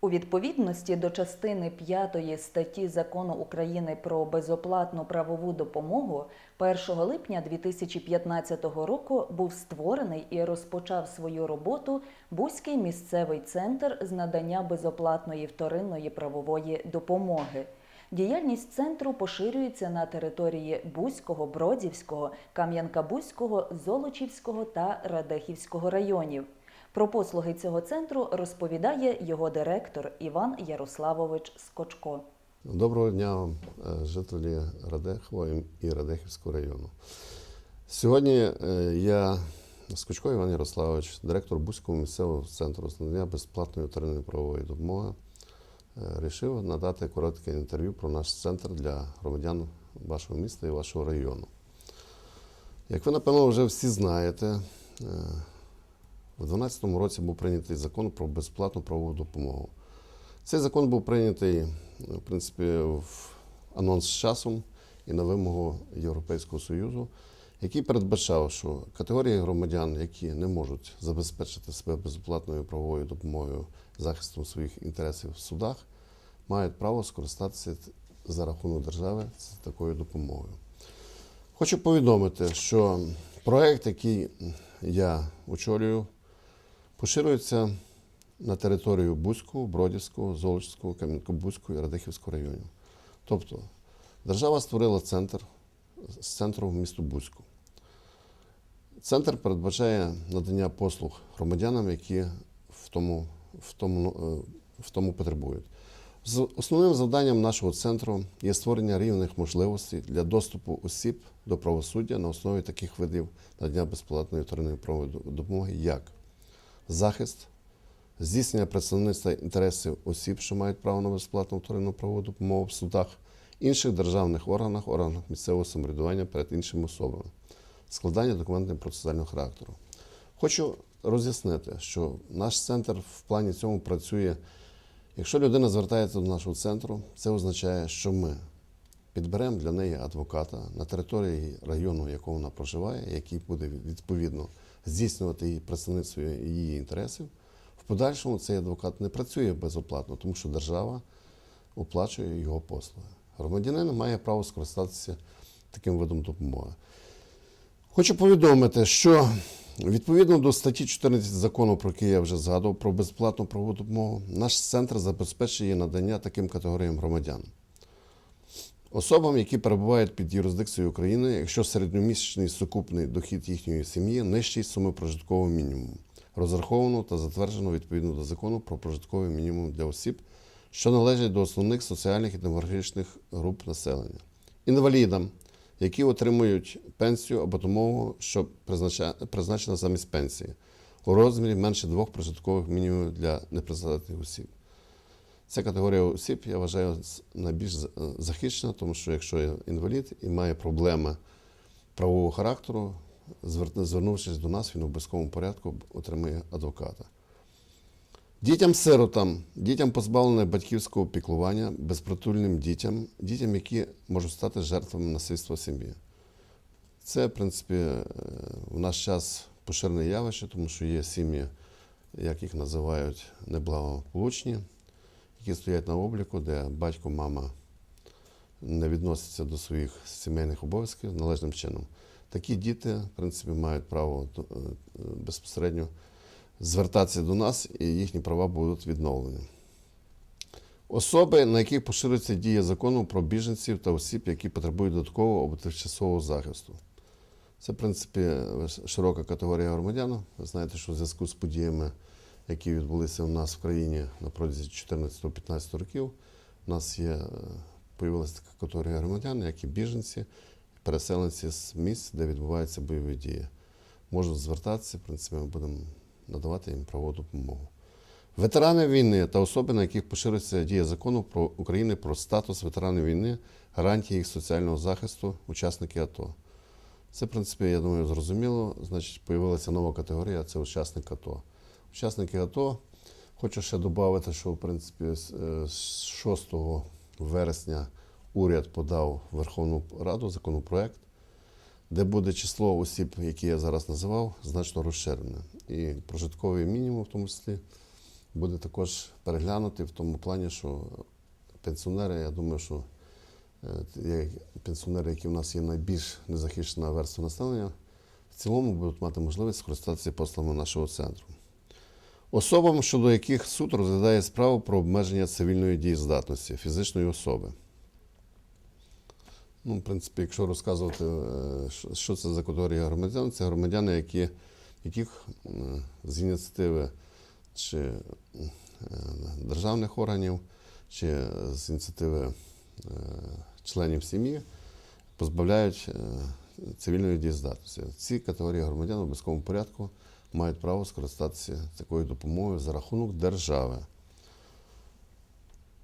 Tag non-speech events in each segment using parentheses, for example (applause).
У відповідності до частини 5 статті Закону України про безоплатну правову допомогу 1 липня 2015 року був створений і розпочав свою роботу Бузький місцевий центр з надання безоплатної вторинної правової допомоги. Діяльність центру поширюється на території Бузького, Бродівського, Кам'янка-Бузького, Золочівського та Радехівського районів. Про послуги цього центру розповідає його директор Іван Ярославович Скочко. Доброго дня е, жителі Радехова і Радехівського району. Сьогодні е, я Скочко Іван Ярославович, директор Бузького місцевого центру з надання безплатної вторинної правової допомоги, вирішив надати коротке інтерв'ю про наш центр для громадян вашого міста і вашого району. Як ви, напевно, вже всі знаєте, е, у 2012 році був прийнятий закон про безплатну правову допомогу. Цей закон був прийнятий, в принципі, в анонс з часом і на вимогу Європейського Союзу, який передбачав, що категорії громадян, які не можуть забезпечити себе безоплатною правовою допомогою захистом своїх інтересів в судах, мають право скористатися за рахунок держави з такою допомогою. Хочу повідомити, що проект, який я очолюю, поширюється на територію Бузького, Бродівського, Золочського, Кам'янко-Бузького і Радихівського районів. Тобто держава створила центр з центру в місту Бузьку. Центр передбачає надання послуг громадянам, які в тому, в тому, е, в тому потребують. Основним завданням нашого центру є створення рівних можливостей для доступу осіб до правосуддя на основі таких видів надання безплатної вторинної допомоги, як захист, здійснення представництва інтересів осіб, що мають право на безплатну вторинну правову допомогу в судах, інших державних органах, органах місцевого самоврядування перед іншими особами, складання документів процесуального характеру. Хочу роз'яснити, що наш центр в плані цьому працює. Якщо людина звертається до нашого центру, це означає, що ми підберемо для неї адвоката на території району, в якому вона проживає, який буде відповідно здійснювати її представництво її інтересів. В подальшому цей адвокат не працює безоплатно, тому що держава оплачує його послуги. Громадянин має право скористатися таким видом допомоги. Хочу повідомити, що відповідно до статті 14 закону, про який я вже згадував, про безплатну правову допомогу, наш центр забезпечує надання таким категоріям громадян. Особам, які перебувають під юрисдикцією України, якщо середньомісячний сукупний дохід їхньої сім'ї нижчий суми прожиткового мінімуму, розраховано та затверджено відповідно до закону про прожитковий мінімум для осіб, що належать до основних соціальних і демографічних груп населення, інвалідам, які отримують пенсію або допомогу, що призначена замість пенсії, у розмірі менше двох прожиткових мінімумів для непрацездатних осіб. Ця категорія осіб, я вважаю, найбільш захищена, тому що якщо інвалід і має проблеми правового характеру, звернувшись до нас, він у обов'язковому порядку отримує адвоката. Дітям-сиротам, дітям позбавлених батьківського піклування, безпритульним дітям, дітям, які можуть стати жертвами насильства в сім'ї. Це, в принципі, е, в наш час поширене явище, тому що є сім'ї, як їх називають, неблагополучні, які стоять на обліку, де батько, мама не відносяться до своїх сімейних обов'язків належним чином. Такі діти, в принципі, мають право е, безпосередньо звертатися до нас, і їхні права будуть відновлені. Особи, на яких поширюється дія закону про біженців та осіб, які потребують додаткового або тимчасового захисту. Це, в принципі, широка категорія громадян. Ви знаєте, що в зв'язку з подіями, які відбулися у нас в країні на протязі 14-15 років, у нас є, появилася така категорія громадян, як і біженці, переселенці з місць, де відбуваються бойові дії. Можуть звертатися, в принципі, ми будемо надавати їм правову допомогу. Ветерани війни та особи, на яких поширюється дія закону про України про статус ветеранів війни, гарантії їх соціального захисту, учасники АТО. Це, в принципі, я думаю, зрозуміло. Значить, появилася нова категорія це учасник АТО. Учасники АТО. Хочу ще додати, що в принципі з е, 6 вересня уряд подав в Верховну Раду законопроект, де буде число осіб, які я зараз називав, значно розширене. І прожитковий мінімум, в тому числі, буде також переглянутий в тому плані, що пенсіонери, я думаю, що е, пенсіонери, які в нас є найбільш незахищена верства населення, в цілому будуть мати можливість скористатися послугами нашого центру. Особам, щодо яких суд розглядає справу про обмеження цивільної дієздатності фізичної особи. Ну, в принципі, якщо розказувати, е, що- це за категорія громадян, це громадяни, які, яких е, з ініціативи чи е, державних органів, чи з ініціативи членів сім'ї позбавляють цивільної дієздатності. Ці категорії громадян в обов'язковому порядку мають право скористатися такою допомогою за рахунок держави.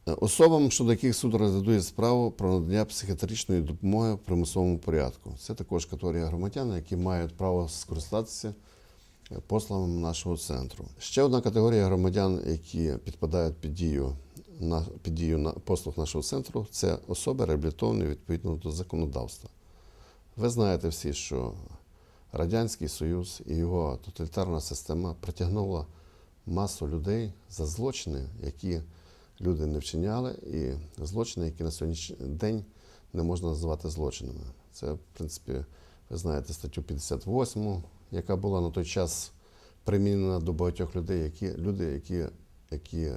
Е, Особам, щодо яких суд розглядує справу про надання психіатричної допомоги в примусовому порядку. Це також категорія громадян, які мають право скористатися е, послугами нашого центру. Ще одна категорія громадян, які підпадають під дію, на, під дію послуг нашого центру, це особи реабілітовані відповідно до законодавства. Ви знаєте всі, що Радянський Союз і його тоталітарна система притягнула масу людей за злочини, які люди не вчиняли, і злочини, які на сьогоднішній день не можна називати злочинами. Це, в принципі, ви знаєте статтю 58, яка була на той час примінена до багатьох людей, які, люди, які, які,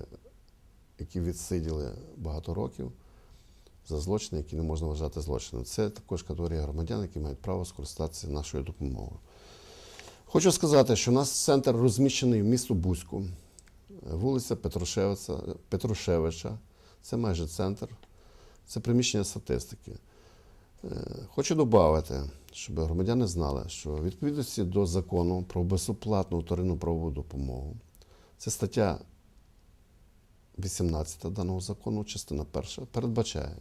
які відсиділи багато років за злочини, які не можна вважати злочином. Це також категорія громадян, які мають право скористатися нашою допомогою. Хочу сказати, що у нас центр розміщений в місто Бузьку, вулиця Петрушевича, Петрушевича. Це майже центр, це приміщення статистики. Е, Хочу додати, щоб громадяни знали, що в відповідності до закону про безоплатну вторинну правову допомогу, це стаття 18 даного закону, частина перша, передбачає,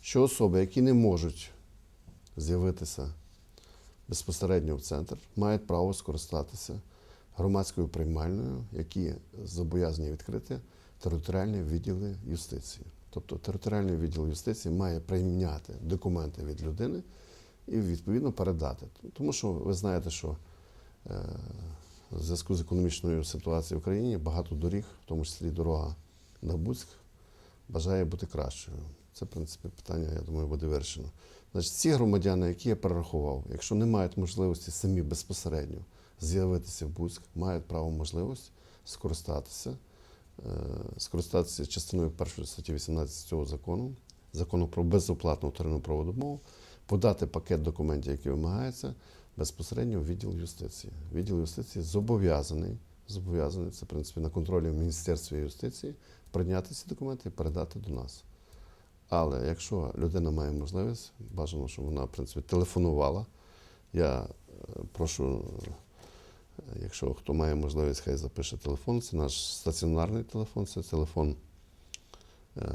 що особи, які не можуть з'явитися безпосередньо в центр, мають право скористатися громадською приймальною, які зобов'язані відкрити територіальні відділи юстиції. Тобто територіальний відділ юстиції має прийняти документи від людини і відповідно передати. Тому що ви знаєте, що е, в зв'язку з економічною ситуацією в країні багато доріг, в тому числі дорога на Буцьк, бажає бути кращою. Це, в принципі, питання, я думаю, буде вирішено. Значить, ці громадяни, які я перерахував, якщо не мають можливості самі безпосередньо з'явитися в Буцьк, мають право можливість скористатися, е, скористатися частиною першої статті 18 цього закону, закону про безоплатну вторинну правову допомогу, подати пакет документів, які вимагаються, безпосередньо в відділ юстиції. Відділ юстиції зобов'язаний, зобов'язаний, це в принципі на контролі в Міністерстві юстиції, прийняти ці документи і передати до нас. Але якщо людина має можливість, бажано, щоб вона в принципі телефонувала. Я е, прошу, е, якщо хто має можливість, хай запише телефон. Це наш стаціонарний телефон, це телефон е,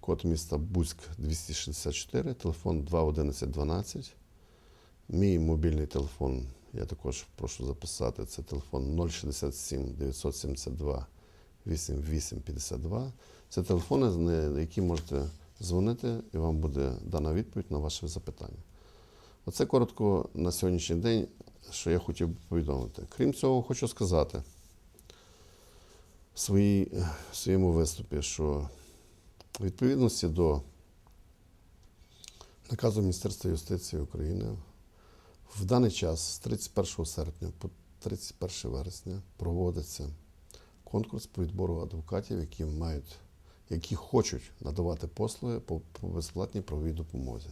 код міста Бузьк 264, телефон 21112. Мій мобільний телефон я також прошу записати. Це телефон 067 972 8852. Це телефони, на які можете дзвонити, і вам буде дана відповідь на ваше запитання. Оце коротко на сьогоднішній день, що я хотів би повідомити. Крім цього, хочу сказати в, своїй, в своєму виступі, що в відповідності до наказу Міністерства юстиції України в даний час з 31 серпня по 31 вересня проводиться конкурс по відбору адвокатів, які мають, які хочуть надавати послуги по, по безплатній правовій допомозі.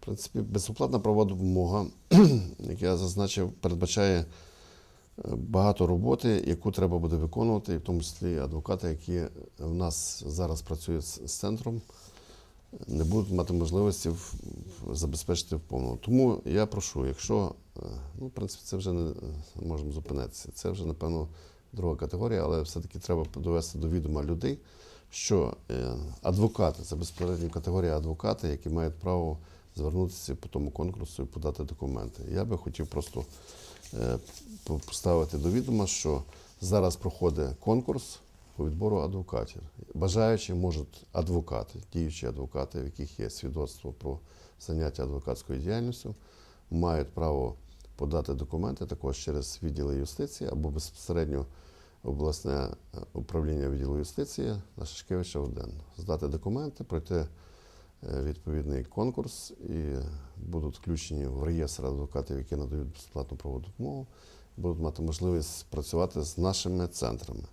В принципі, безоплатна правова допомога, (clears throat) як я зазначив, передбачає е, багато роботи, яку треба буде виконувати, і в тому числі адвокати, які в нас зараз працюють з, центром, не будуть мати можливості забезпечити в повному. Тому я прошу, якщо, е, ну, в принципі, це вже не е, можемо зупинитися. Це вже, напевно, друга категорія, але все-таки треба довести до відома людей, що е, адвокати це безпосередньо категорія адвокати, які мають право звернутися по тому конкурсу і подати документи. Я би хотів просто е, поставити до відома, що зараз проходить конкурс по відбору адвокатів. Бажаючі можуть адвокати, діючі адвокати, в яких є свідоцтво про заняття адвокатською діяльністю, мають право подати документи також через відділи юстиції або безпосередньо обласне е, управління відділу юстиції на Шашкевича 1. Здати документи, пройти е, відповідний конкурс і будуть включені в реєстр адвокатів, які надають безплатну правову допомогу, будуть мати можливість працювати з нашими центрами.